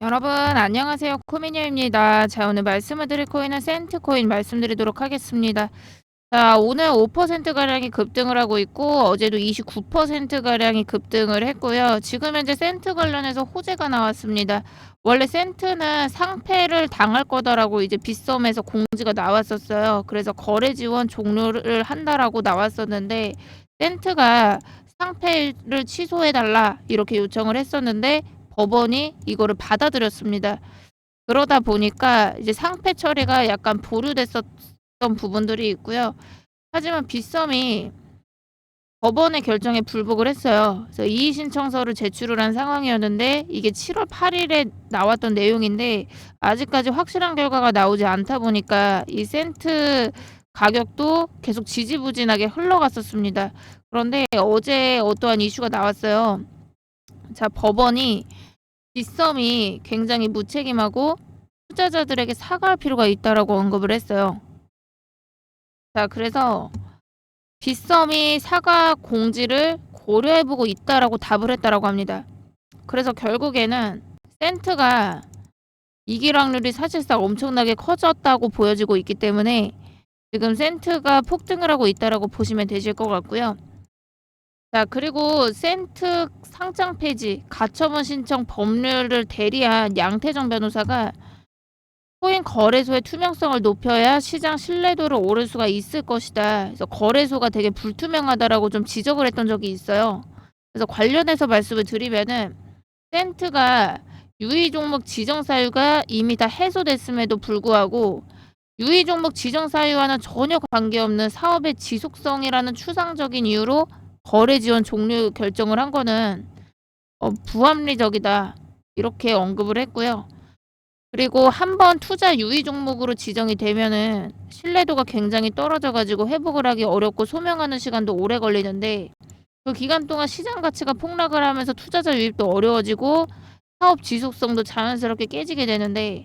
여러분 안녕하세요. 코미니어입니다. 자 오늘 말씀을 드릴 코인은 센트 코인 말씀드리도록 하겠습니다. 자 오늘 5%가량이 급등을 하고 있고 어제도 29%가량이 급등을 했고요. 지금 현재 센트 관련해서 호재가 나왔습니다. 원래 센트는 상패를 당할 거다라고 이제 빗썸에서 공지가 나왔었어요. 그래서 거래 지원 종료를 한다라고 나왔었는데 센트가 상패를 취소해달라 이렇게 요청을 했었는데 법원이 이거를 받아들였습니다. 그러다 보니까 이제 상패 처리가 약간 보류됐었던 부분들이 있고요. 하지만 빗썸이 법원의 결정에 불복을 했어요. 그래서 이의 신청서를 제출을 한 상황이었는데 이게 7월 8일에 나왔던 내용인데 아직까지 확실한 결과가 나오지 않다 보니까 이 센트 가격도 계속 지지부진하게 흘러갔었습니다. 그런데 어제 어떠한 이슈가 나왔어요. 자, 법원이 빗썸이 굉장히 무책임하고 투자자들에게 사과할 필요가 있다라고 언급을 했어요. 자, 그래서 빗썸이 사과 공지를 고려해보고 있다라고 답을 했다라고 합니다. 그래서 결국에는 센트가 이길 확률이 사실상 엄청나게 커졌다고 보여지고 있기 때문에 지금 센트가 폭등을 하고 있다라고 보시면 되실 것 같고요. 자, 그리고 센트 상장 폐지, 가처분 신청 법률을 대리한 양태정 변호사가 코인 거래소의 투명성을 높여야 시장 신뢰도를 오를 수가 있을 것이다. 그래서 거래소가 되게 불투명하다라고 좀 지적을 했던 적이 있어요. 그래서 관련해서 말씀을 드리면은 센트가 유의 종목 지정 사유가 이미 다 해소됐음에도 불구하고 유의 종목 지정 사유와는 전혀 관계없는 사업의 지속성이라는 추상적인 이유로 거래 지원 종료 결정을 한 거는 어, 부합리적이다. 이렇게 언급을 했고요. 그리고 한 번 투자 유의 종목으로 지정이 되면은 신뢰도가 굉장히 떨어져 가지고 회복을 하기 어렵고 소명하는 시간도 오래 걸리는데 그 기간 동안 시장 가치가 폭락을 하면서 투자자 유입도 어려워지고 사업 지속성도 자연스럽게 깨지게 되는데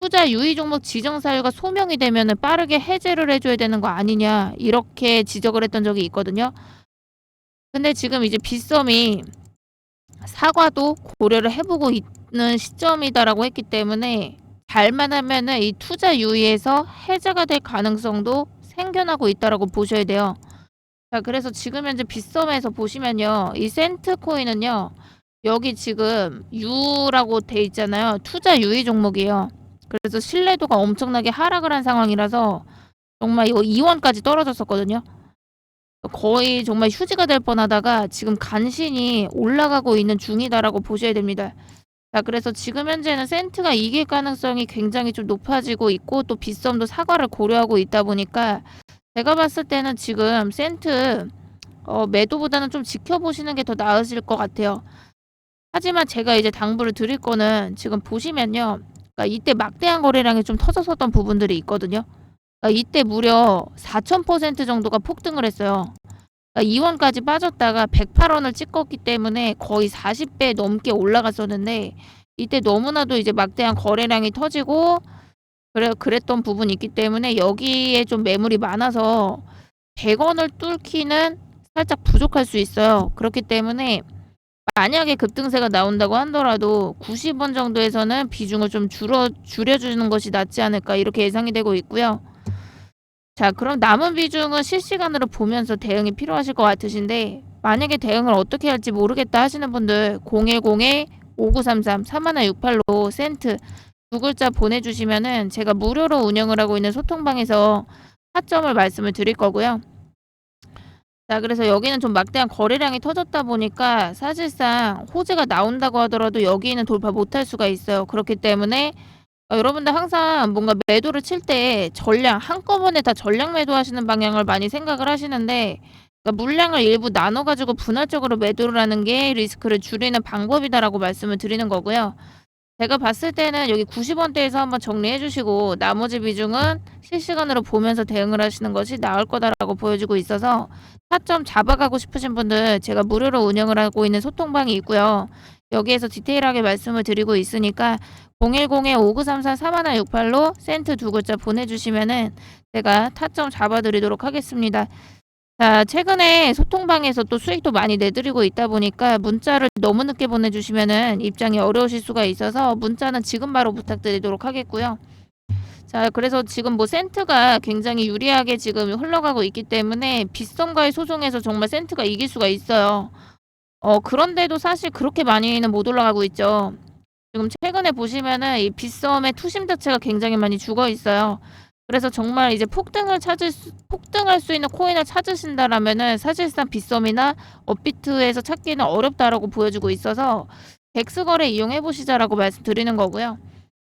투자 유의 종목 지정 사유가 소명이 되면은 빠르게 해제를 해줘야 되는 거 아니냐 이렇게 지적을 했던 적이 있거든요. 근데 지금 이제 빗썸이 사과도 고려를 해보고 있는 시점이다라고 했기 때문에 잘만 하면은 이 투자 유의에서 해제가 될 가능성도 생겨나고 있다라고 보셔야 돼요. 자, 그래서 지금 현재 빗썸에서 보시면요. 이 센트 코인은요. 여기 지금 U라고 돼 있잖아요. 투자 유의 종목이에요. 그래서 신뢰도가 엄청나게 하락을 한 상황이라서 정말 이거 2원까지 떨어졌었거든요. 거의 정말 휴지가 될 뻔하다가 지금 간신히 올라가고 있는 중이다라고 보셔야 됩니다. 자, 그래서 지금 현재는 센트가 이길 가능성이 굉장히 좀 높아지고 있고 또 빗썸도 사과를 고려하고 있다 보니까 제가 봤을 때는 지금 센트 어, 매도보다는 좀 지켜보시는 게 더 나으실 것 같아요. 하지만 제가 이제 당부를 드릴 거는 지금 보시면요. 그러니까 이때 막대한 거래량이 좀 터졌었던 부분들이 있거든요. 그러니까 이때 무려 4,000% 정도가 폭등을 했어요. 그러니까 2원까지 빠졌다가 108원을 찍었기 때문에 거의 40배 넘게 올라갔었는데 이때 너무나도 이제 막대한 거래량이 터지고 그래 그랬던 부분이 있기 때문에 여기에 좀 매물이 많아서 100원을 뚫기는 살짝 부족할 수 있어요. 그렇기 때문에 만약에 급등세가 나온다고 하더라도 90원 정도에서는 비중을 좀 줄여 줄여주는 것이 낫지 않을까 이렇게 예상이 되고 있고요. 자, 그럼 남은 비중은 실시간으로 보면서 대응이 필요하실 것 같으신데 만약에 대응을 어떻게 할지 모르겠다 하시는 분들 010-5933-3168로 센트 두 글자 보내주시면은 제가 무료로 운영을 하고 있는 소통방에서 타점을 말씀을 드릴 거고요. 자, 그래서 여기는 좀 막대한 거래량이 터졌다 보니까 사실상 호재가 나온다고 하더라도 여기는 돌파 못할 수가 있어요. 그렇기 때문에 어, 여러분들 항상 뭔가 매도를 칠 때 전량 한꺼번에 다 전량 매도하시는 방향을 많이 생각을 하시는데 그러니까 물량을 일부 나눠 가지고 분할적으로 매도를 하는 게 리스크를 줄이는 방법이다라고 말씀을 드리는 거고요. 제가 봤을 때는 여기 90원대에서 한번 정리해 주시고 나머지 비중은 실시간으로 보면서 대응을 하시는 것이 나을 거다라고 보여지고 있어서 타점 잡아가고 싶으신 분들 제가 무료로 운영을 하고 있는 소통방이 있고요. 여기에서 디테일하게 말씀을 드리고 있으니까 010-5934-3168로 센트 두 글자 보내주시면은 제가 타점 잡아드리도록 하겠습니다. 자, 최근에 소통방에서 또 수익도 많이 내드리고 있다 보니까 문자를 너무 늦게 보내주시면은 입장이 어려우실 수가 있어서 문자는 지금 바로 부탁드리도록 하겠고요. 자, 그래서 지금 뭐 센트가 굉장히 유리하게 지금 흘러가고 있기 때문에 빗썸과의 소송에서 정말 센트가 이길 수가 있어요. 어, 그런데도 사실 그렇게 많이는 못 올라가고 있죠. 지금 최근에 보시면은 이 빗썸의 투심 자체가 굉장히 많이 죽어 있어요. 그래서 정말 이제 폭등을 찾을 수, 폭등할 수 있는 코인을 찾으신다라면은 사실상 빗썸이나 업비트에서 찾기는 어렵다라고 보여주고 있어서 덱스 거래 이용해 보시자라고 말씀드리는 거고요.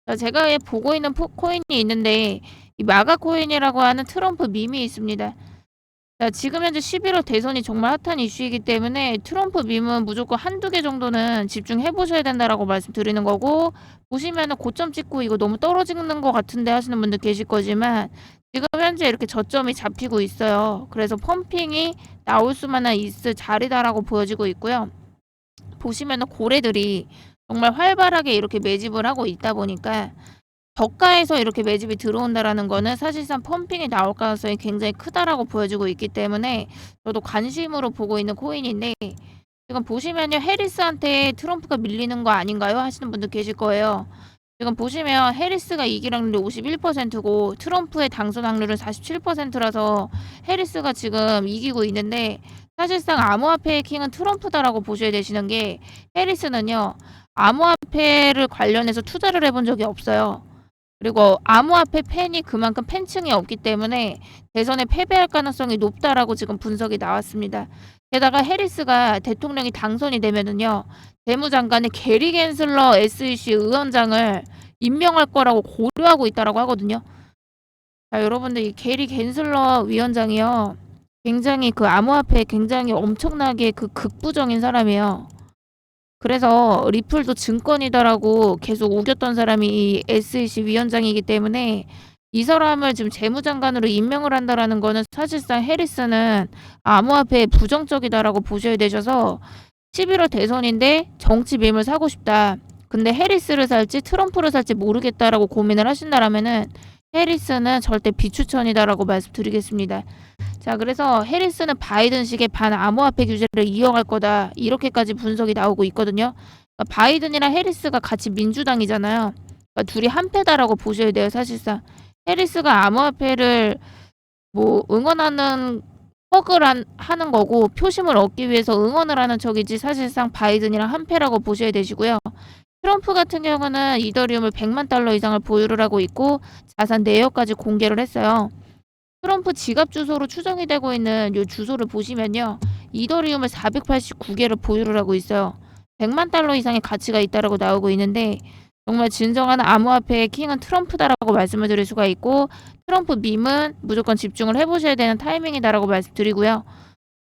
자, 제가 예, 보고 있는 포, 코인이 있는데 이 마가 코인이라고 하는 트럼프 밈이 있습니다. 자, 지금 현재 11월 대선이 정말 핫한 이슈이기 때문에 트럼프 밈은 무조건 한두 개 정도는 집중해 보셔야 된다라고 말씀드리는 거고 보시면은 고점 찍고 이거 너무 떨어지는 것 같은데 하시는 분들 계실 거지만 지금 현재 이렇게 저점이 잡히고 있어요. 그래서 펌핑이 나올 수만은 있을 자리다라고 보여지고 있고요. 보시면은 고래들이 정말 활발하게 이렇게 매집을 하고 있다 보니까 저가에서 이렇게 매집이 들어온다라는 거는 사실상 펌핑이 나올 가능성이 굉장히 크다라고 보여지고 있기 때문에 저도 관심으로 보고 있는 코인인데 지금 보시면요 해리스한테 트럼프가 밀리는 거 아닌가요 하시는 분들 계실 거예요. 지금 보시면 해리스가 이길 확률이 51%고 트럼프의 당선 확률은 47%라서 해리스가 지금 이기고 있는데 사실상 암호화폐의 킹은 트럼프다라고 보셔야 되시는 게 해리스는요 암호화폐를 관련해서 투자를 해본 적이 없어요. 그리고 암호화폐 팬이 그만큼 팬층이 없기 때문에 대선에 패배할 가능성이 높다라고 지금 분석이 나왔습니다. 게다가 해리스가 대통령이 당선이 되면은요 재무장관의 게리 겐슬러 SEC 의원장을 임명할 거라고 고려하고 있다라고 하거든요. 자 여러분들 이 게리 겐슬러 위원장이요 굉장히 그 암호화폐 굉장히 엄청나게 그 극부정인 사람이에요. 그래서 리플도 증권이다라고 계속 우겼던 사람이 이 SEC 위원장이기 때문에 이 사람을 지금 재무장관으로 임명을 한다라는 거는 사실상 해리스는 암호화폐에 부정적이다라고 보셔야 되셔서 11월 대선인데 정치 밈을 사고 싶다. 근데 해리스를 살지 트럼프를 살지 모르겠다라고 고민을 하신다라면은 해리스는 절대 비추천이다라고 말씀드리겠습니다. 자, 그래서 해리스는 바이든식의 반 암호화폐 규제를 이어갈 거다. 이렇게까지 분석이 나오고 있거든요. 그러니까 바이든이랑 해리스가 같이 민주당이잖아요. 그러니까 둘이 한패다라고 보셔야 돼요, 사실상. 해리스가 암호화폐를 뭐 응원하는 한, 하는 거고 표심을 얻기 위해서 응원을 하는 척이지 사실상 바이든이랑 한패라고 보셔야 되시고요. 트럼프 같은 경우는 이더리움을 100만 달러 이상을 보유를 하고 있고 자산 내역까지 공개를 했어요. 트럼프 지갑 주소로 추정이 되고 있는 이 주소를 보시면요. 이더리움을 489개를 보유를 하고 있어요. 100만 달러 이상의 가치가 있다라고 나오고 있는데 정말 진정한 암호화폐의 킹은 트럼프다라고 말씀을 드릴 수가 있고 트럼프 밈은 무조건 집중을 해보셔야 되는 타이밍이다라고 말씀드리고요.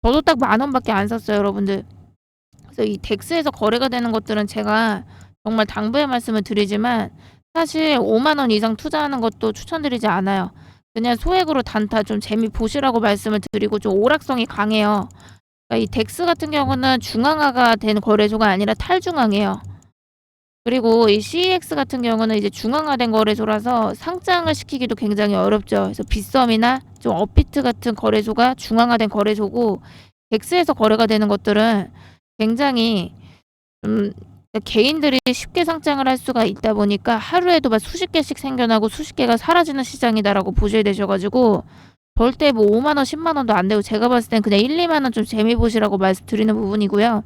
저도 딱 만 원밖에 안 샀어요, 여러분들. 그래서 이 덱스에서 거래가 되는 것들은 제가 정말 당부의 말씀을 드리지만 사실 5만 원 이상 투자하는 것도 추천드리지 않아요. 그냥 소액으로 단타 좀 재미 보시라고 말씀을 드리고 좀 오락성이 강해요. 그러니까 이 덱스 같은 경우는 중앙화가 된 거래소가 아니라 탈중앙이에요. 그리고 이 CEX 같은 경우는 이제 중앙화된 거래소라서 상장을 시키기도 굉장히 어렵죠. 그래서 빗썸이나 좀 업비트 같은 거래소가 중앙화된 거래소고 덱스에서 거래가 되는 것들은 굉장히 좀 개인들이 쉽게 상장을 할 수가 있다 보니까 하루에도 막 수십 개씩 생겨나고 수십 개가 사라지는 시장이다라고 보셔야 되셔가지고 절대 뭐 5만 원, 10만 원도 안 되고 제가 봤을 땐 그냥 1, 2만 원 좀 재미 보시라고 말씀드리는 부분이고요.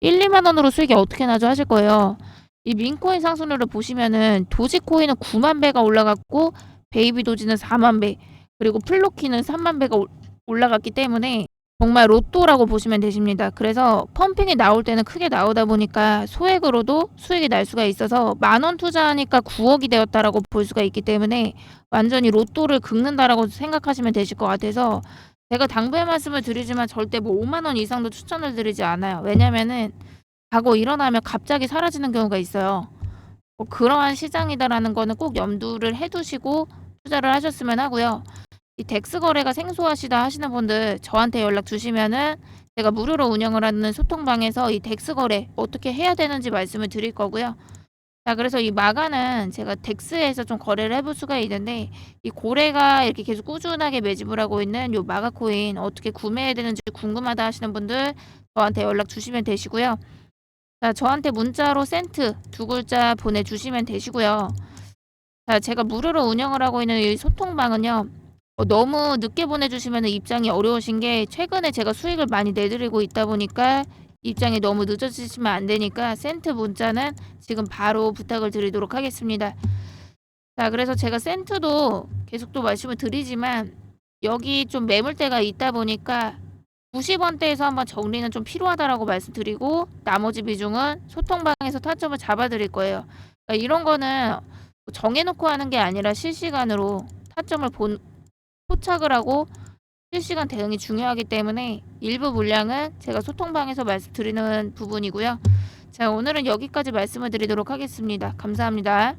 1, 2만 원으로 수익이 어떻게 나죠 하실 거예요. 이 민코인 상승률을 보시면은 도지코인은 9만 배가 올라갔고 베이비 도지는 4만 배 그리고 플로키는 3만 배가 올- 올라갔기 때문에 정말 로또라고 보시면 되십니다. 그래서 펌핑이 나올 때는 크게 나오다 보니까 소액으로도 수익이 날 수가 있어서 만 원 투자하니까 9억이 되었다라고 볼 수가 있기 때문에 완전히 로또를 긁는다라고 생각하시면 되실 것 같아서 제가 당부의 말씀을 드리지만 절대 뭐 5만 원 이상도 추천을 드리지 않아요. 왜냐면은 자고 일어나면 갑자기 사라지는 경우가 있어요. 뭐 그러한 시장이다라는 거는 꼭 염두를 해두시고 투자를 하셨으면 하고요. 이 덱스 거래가 생소하시다 하시는 분들 저한테 연락 주시면은 제가 무료로 운영을 하는 소통방에서 이 덱스 거래 어떻게 해야 되는지 말씀을 드릴 거고요. 자, 그래서 이 마가는 제가 덱스에서 좀 거래를 해볼 수가 있는데 이 고래가 이렇게 계속 꾸준하게 매집을 하고 있는 요 마가 코인 어떻게 구매해야 되는지 궁금하다 하시는 분들 저한테 연락 주시면 되시고요. 자, 저한테 문자로 센트 두 글자 보내주시면 되시고요. 자, 제가 무료로 운영을 하고 있는 이 소통방은요. 어, 너무 늦게 보내주시면 입장이 어려우신 게 최근에 제가 수익을 많이 내드리고 있다 보니까 입장이 너무 늦어지시면 안 되니까 센트 문자는 지금 바로 부탁을 드리도록 하겠습니다. 자, 그래서 제가 센트도 계속 또 말씀을 드리지만 여기 좀 매물대가 있다 보니까 90원대에서 한번 정리는 좀 필요하다라고 말씀드리고 나머지 비중은 소통방에서 타점을 잡아드릴 거예요. 그러니까 이런 거는 정해놓고 하는 게 아니라 실시간으로 타점을 본, 포착을 하고 실시간 대응이 중요하기 때문에 일부 물량은 제가 소통방에서 말씀드리는 부분이고요. 자, 오늘은 여기까지 말씀을 드리도록 하겠습니다. 감사합니다.